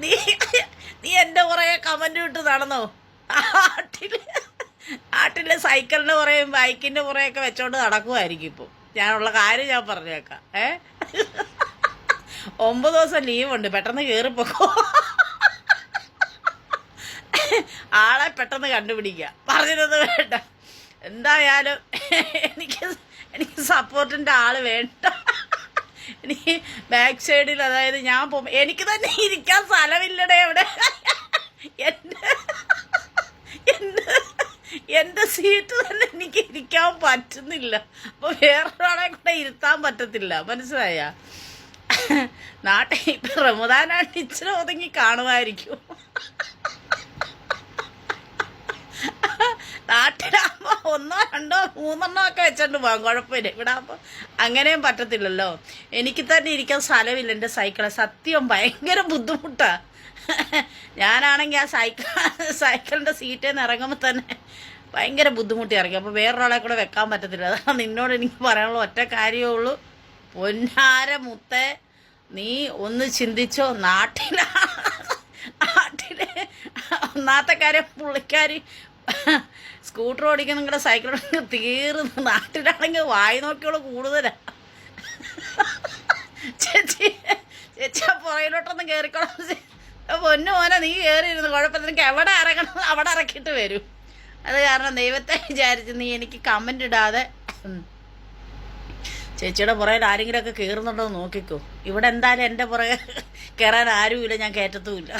നീ നീ എന്റെ കുറേ കമന്റ് വിട്ട് നടന്നോ? ആട്ടിൽ ആട്ടിലെ സൈക്കിളിന്റെ കുറേയും ബൈക്കിന്റെ കുറേയൊക്കെ വെച്ചോണ്ട് നടക്കുമായിരിക്കും ഇപ്പോൾ ഞാനുള്ള കാര്യം ഞാൻ പറഞ്ഞേക്കാം. ഏ? ഒമ്പത് ദിവസം ലീവുണ്ട് പെട്ടെന്ന് കയറിപ്പോക്കോ ആളെ പെട്ടെന്ന് കണ്ടുപിടിക്കുക പറഞ്ഞിരുന്നത് വേണ്ട. എന്തായാലും എനിക്ക് എനിക്ക് സപ്പോർട്ടിന്റെ ആൾ വേണ്ട. എനിക്ക് ബാക്ക് സൈഡിൽ അതായത് ഞാൻ പോ എനിക്ക് തന്നെ ഇരിക്കാൻ സ്ഥലമില്ലടേ അവിടെ. എന്റെ എന്റെ സീറ്റ് തന്നെ എനിക്ക് ഇരിക്കാൻ പറ്റുന്നില്ല. അപ്പോൾ വേറൊരാളെ കൂടെ ഇരുത്താൻ പറ്റത്തില്ല. മനസ്സിലായ? നാട്ടിൽ ഇപ്പം റമദാനായിട്ട് ഇച്ചിരി ഒതുങ്ങി കാണുമായിരിക്കും. ഒന്നോ രണ്ടോ മൂന്നെണ്ണോ ഒക്കെ വെച്ചോണ്ട് പോകാം കുഴപ്പമില്ല. ഇവിടെ അപ്പോൾ അങ്ങനെയും പറ്റത്തില്ലല്ലോ. എനിക്ക് തന്നെ ഇരിക്കാൻ സ്ഥലമില്ല എന്റെ സൈക്കിൾ. സത്യം ഭയങ്കര ബുദ്ധിമുട്ടാ. ഞാനാണെങ്കിൽ ആ സൈക്കിൾ സൈക്കിളിന്റെ സീറ്റിൽ നിന്ന് ഇറങ്ങുമ്പോൾ തന്നെ ഭയങ്കര ബുദ്ധിമുട്ടി ഇറങ്ങി. അപ്പോൾ വേറൊരാളെ കൂടെ വെക്കാൻ പറ്റത്തില്ല. അതാണ് നിന്നോട് എനിക്ക് പറയാനുള്ള ഒറ്റ കാര്യമേ ഉള്ളൂ. പൊന്നാര മുത്തേ നീ ഒന്ന് ചിന്തിച്ചോ നാട്ടിലാ? നാട്ടിലെ ഒന്നാമത്തെ പുള്ളിക്കാരി സ്കൂട്ടർ ഓടിക്കാൻ നിങ്ങളുടെ സൈക്കിൾ ഓടിക്കുന്ന തീർന്ന്. നാട്ടിലാണെങ്കിൽ വായി നോക്കിയോളൂ കൂടുതലാ. ചേച്ചി ചേച്ചി ആ പുറയിലോട്ടൊന്നും കയറിക്കോളാം പൊന്നു മോനെ നീ കയറിയിരുന്നു കുഴപ്പമില്ല നിനക്ക് എവിടെ ഇറങ്ങണം? അവിടെ ഇറക്കിയിട്ട് വരും. അത് കാരണം ദൈവത്തെ വിചാരിച്ച് നീ എനിക്ക് കമന്റ് ഇടാതെ. ചേച്ചിയുടെ പുറകിൽ ആരെങ്കിലുമൊക്കെ കയറുന്നുണ്ടോ നോക്കിക്കോ. ഇവിടെ എന്തായാലും എന്റെ പുറകെ കയറാൻ ആരുമില്ല ഞാൻ കയറ്റത്തുമില്ല